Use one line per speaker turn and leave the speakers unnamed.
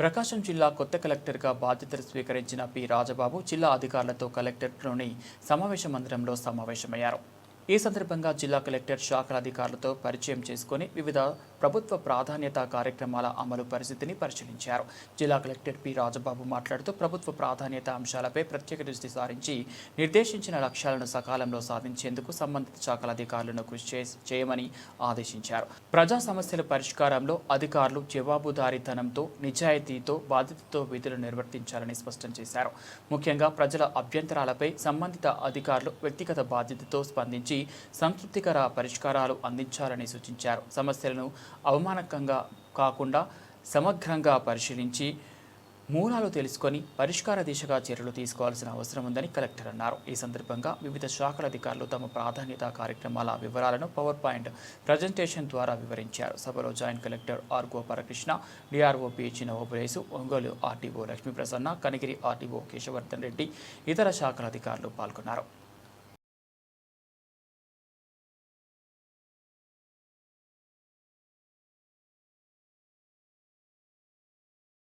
ప్రకాశం జిల్లా కొత్త కలెక్టర్గా బాధ్యతలు స్వీకరించిన పి. రాజబాబు జిల్లా అధికారులతో కలెక్టర్లోని సమావేశ మందిరంలో సమావేశమయ్యారు. ఈ సందర్భంగా జిల్లా కలెక్టర్ శాఖల అధికారులతో పరిచయం చేసుకుని వివిధ ప్రభుత్వ ప్రాధాన్యత కార్యక్రమాల అమలు పరిస్థితిని పరిశీలించారు. జిల్లా కలెక్టర్ పి. రాజబాబు మాట్లాడుతూ ప్రభుత్వ ప్రాధాన్యత అంశాలపై ప్రత్యేక దృష్టి సారించి నిర్దేశించిన లక్ష్యాలను సకాలంలో సాధించేందుకు సంబంధిత శాఖల అధికారులను కృషి చే- చేయమని ఆదేశించారు. ప్రజా సమస్యల పరిష్కారంలో అధికారులు జవాబుదారీతనంతో నిజాయితీతో బాధ్యతతో విధులు నిర్వర్తించాలని స్పష్టం చేశారు. ముఖ్యంగా ప్రజల అభ్యంతరాలపై సంబంధిత అధికారులు వ్యక్తిగత బాధ్యతతో స్పందించి సంతృప్తికర పరిష్కారాలు అందించాలని సూచించారు. సమస్యలను అవమానకంగా కాకుండా సమగ్రంగా పరిశీలించి మూలాలు తెలుసుకొని పరిష్కార దిశగా చర్యలు తీసుకోవాల్సిన అవసరం ఉందని కలెక్టర్ అన్నారు. ఈ సందర్భంగా వివిధ శాఖల అధికారులు తమ ప్రాధాన్యత కార్యక్రమాల వివరాలను పవర్ పాయింట్ ప్రజెంటేషన్ ద్వారా వివరించారు. సభలో joint collector R Gopalakrishna DRO PH Navobulesu Ongole RTO Lakshmiprasanna Kanigiri RTO Keshavardhan Reddy ఇతర శాఖల అధికారులు పాల్గొన్నారు.